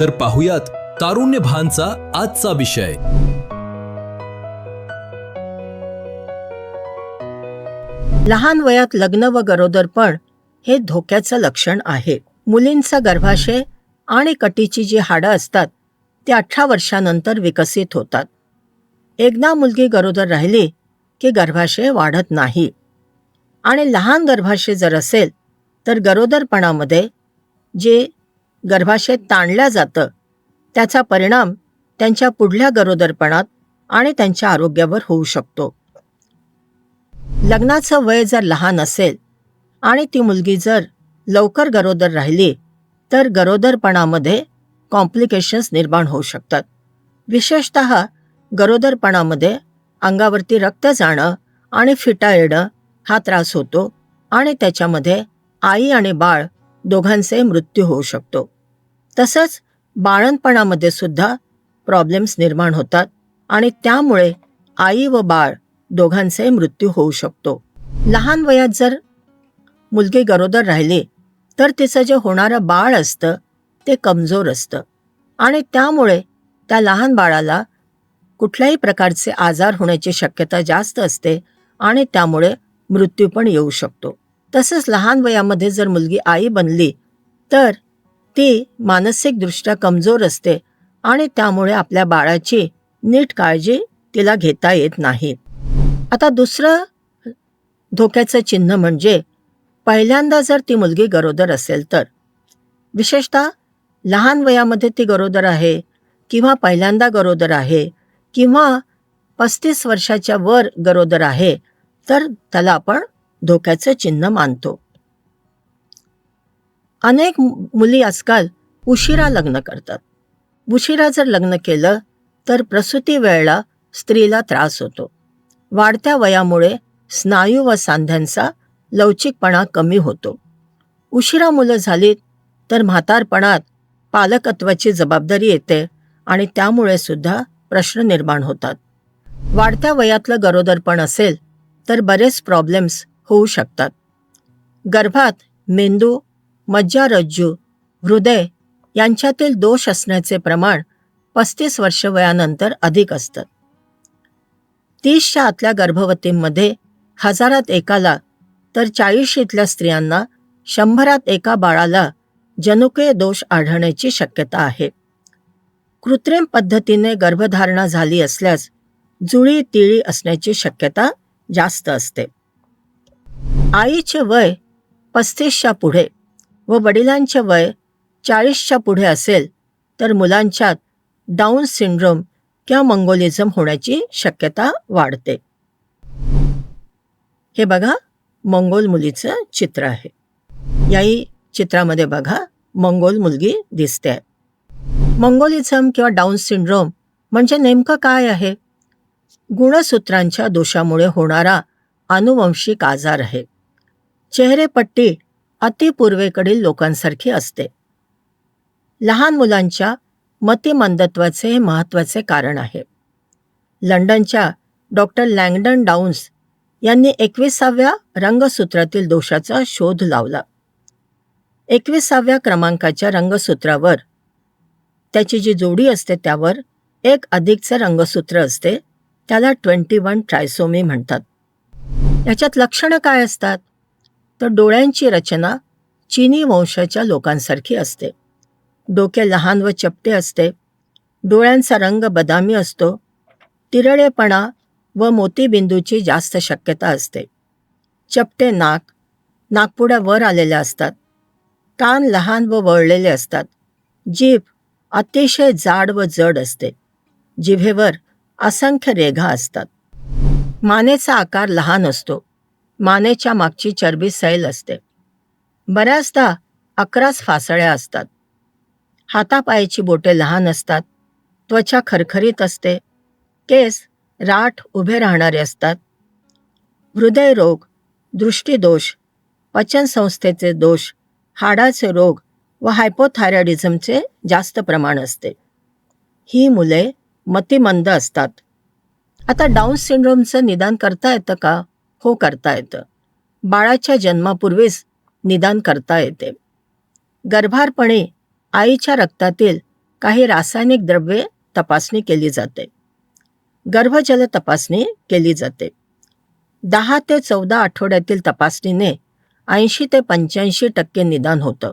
तर पाहुयात तारुण्य भानचा आजचा विषय. लहान वयात लग्न व गरोदरपण हे धोक्याचं लक्षण आहे. मुलींचा गर्भाशय आणि कटीची जी हाडं असतात ते अठरा वर्षानंतर विकसित होतात. एकदा मुलगी गरोदर राहिली की गर्भाशय वाढत नाही. आणि लहान गर्भाशय जर असेल तर गरोदरपणामध्ये जे गर्भाशय ताणलं जातं. त्याचा परिणाम त्यांच्या पुढल्या गरोदरपणात आणि त्यांच्या आरोग्यावर होऊ शकतो. लग्नाचं वय जर लहान असेल आणि ती मुलगी जर लवकर गरोदर राहिली तर गरोदरपणामध्ये कॉम्प्लिकेशन्स निर्माण होऊ शकतात. विशेषत गरोदरपणामध्ये अंगावरती रक्त जाणं आणि फिटा येणं हा त्रास होतो आणि त्याच्यामध्ये आई आणि बाळ दोघांचे मृत्यू होऊ शकतो. तसंच बाळणपणामध्ये सुद्धा प्रॉब्लेम्स निर्माण होतात आणि त्यामुळे आई व बाळ दोघांचे मृत्यू होऊ शकतो. लहान वयात जर मुलगी गरोदर राहिली तर तिचं जे होणारं बाळ असतं ते कमजोर असतं. आणि त्यामुळे त्या लहान बाळाला कुठल्याही प्रकारचे आजार होण्याची शक्यता जास्त असते आणि त्यामुळे मृत्यू पण येऊ शकतो. तसंच लहान वयामध्ये जर मुलगी आई बनली तर ती मानसिकदृष्ट्या कमजोर असते आणि त्यामुळे आपल्या बाळाची नीट काळजी तिला घेता येत नाही. आता दुसरं धोक्याचं चिन्ह म्हणजे पहिल्यांदा जर ती मुलगी गरोदर असेल तर. विशेषतः लहान वयामध्ये ती गरोदर आहे किंवा पहिल्यांदा गरोदर आहे किंवा पस्तीस वर्षाच्या वर गरोदर आहे तर त्याला आपण धोक्याचं चिन्ह मानतो. अनेक मु- मुली आजकाल उशिरा लग्न करतात. उशिरा जर लग्न केलं तर प्रसूती वेळेला स्त्रीला त्रास होतो. वाढत्या वयामुळे स्नायू व सांध्यांचा लवचिकपणा कमी होतो. उशिरा मुलं झालीत तर म्हातारपणात पालकत्वाची जबाबदारी येते आणि त्यामुळे सुद्धा प्रश्न निर्माण होतात. वाढत्या वयातलं गरोदरपण असेल तर बरेच प्रॉब्लेम्स होऊ शकतात. गर्भात मेंदू मज्जारज्जू हृदय यांच्यातील दोष असण्याचे प्रमाण पस्तीस वर्ष वयानंतर अधिक असतं. तीसच्या आतल्या गर्भवतींमध्ये हजारात एकाला तर चाळीशीतल्या स्त्रियांना शंभरात एका बाळाला जनुकीय दोष आढळण्याची शक्यता आहे. कृत्रिम पद्धतीने गर्भधारणा झाली असल्यास जुळी तिळी असण्याची शक्यता जास्त असते. आईचे वय पस्तीसच्या पुढे व वडिलांचे वय चाळीसच्या पुढे असेल तर मुलांच्यात डाऊन सिंड्रोम किंवा मंगोलिझम होण्याची शक्यता वाढते. हे बघा मंगोल मुलीचं चित्र आहे. याही चित्रामध्ये बघा मंगोल मुलगी दिसते आहे. मंगोलिझम किंवा डाऊन सिंड्रोम म्हणजे नेमकं काय आहे? गुणसूत्रांच्या दोषामुळे होणारा अनुवंशिक आजार आहे. चेहरेपट्टी अतिपूर्वेकडील लोकांसारखी असते. लहान मुलांच्या मतिमंदत्वाचे हे महत्त्वाचे कारण आहे. लंडनच्या डॉक्टर लँगडन डाऊन्स यांनी एकविसाव्या रंगसूत्रातील दोषाचा शोध लावला. एकविसाव्या क्रमांकाच्या रंगसूत्रावर त्याची जी जोडी असते त्यावर एक अधिकचं रंगसूत्र असते त्याला ट्वेंटी वन ट्रायसोमी म्हणतात. याच्यात लक्षणं काय असतात? तर डोळ्यांची रचना चिनी वंशाच्या लोकांसारखी असते. डोके लहान व चपटे असते. डोळ्यांचा रंग बदामी असतो. तिरळेपणा व मोतीबिंदूची जास्त शक्यता असते. चपटे नाक नागपुड्या वर आलेल्या असतात. कान लहान व वळलेले असतात. जीभ अतिशय जाड व जड असते. जिभेवर असंख्य रेघा असतात. मानेचा आकार लहान असतो. मानेच्या मागची चरबी सैल असते. बऱ्याचदा अकराच फासळ्या असतात. हातापायाची बोटे लहान असतात. त्वचा खरखरीत असते. केस राठ उभे राहणारे असतात. हृदयरोग दृष्टीदोष पचनसंस्थेचे दोष हाडाचे रोग व हायपोथायरॉइडिझमचे जास्त प्रमाण असते. ही मुले मतिमंद असतात. आता डाऊन सिंड्रोमचं निदान करता येतं का? हो करता येतं. बाळाच्या जन्मापूर्वीच निदान करता येते. गर्भारपणे आईच्या रक्तातील काही रासायनिक द्रव्ये तपासणी केली जाते. गर्भजल तपासणी केली जाते. दहा ते चौदा आठवड्यातील तपासणीने ऐंशी ते पंच्याऐंशी टक्के निदान होतं.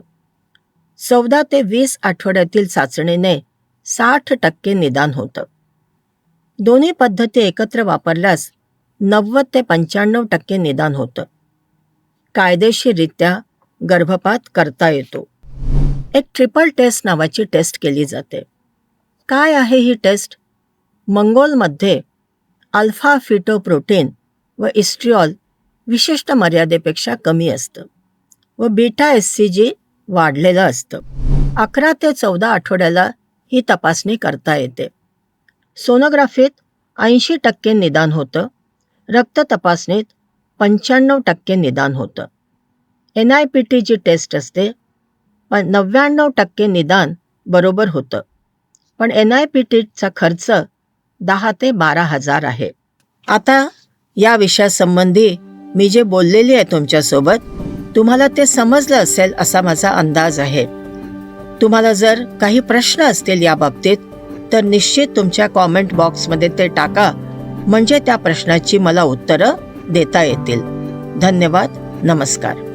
चौदा ते वीस आठवड्यातील चाचणीने साठ टक्के निदान होतं. दोन्ही पद्धती एकत्र वापरल्यास नव्वद ते पंच्याण्णव टक्के निदान होतं. कायदेशीररित्या गर्भपात करता येतो. एक ट्रिपल टेस्ट नावाची टेस्ट केली जाते. काय आहे ही टेस्ट मंगोलमध्ये अल्फा फिटोप्रोटीन व इस्ट्रिऑल विशिष्ट मर्यादेपेक्षा कमी असतं व बीटा एस सी जी वाढलेलं असतं. अकरा ते चौदा आठवड्याला ही तपासणी करता येते. सोनोग्राफीत ऐंशी टक्के निदान होतं. रक्त तपासणीत पंच्याण्णव टक्के निदान होतं. एन आय पी टीची टेस्ट असते. पण नव्याण्णव टक्के निदान बरोबर होतं. पण एन आय पी टीचा खर्च दहा ते बारा हजार आहे. आता या विषयासंबंधी मी जे बोललेली आहे तुमच्यासोबत तुम्हाला ते समजलं असेल असा माझा अंदाज आहे. तुम्हाला जर काही प्रश्न असतील या बाबतीत तर निश्चित तुमच्या कॉमेंट बॉक्समध्ये ते टाका. म्हणजे त्या प्रश्नाची मला उत्तरं देता येतील. धन्यवाद. नमस्कार.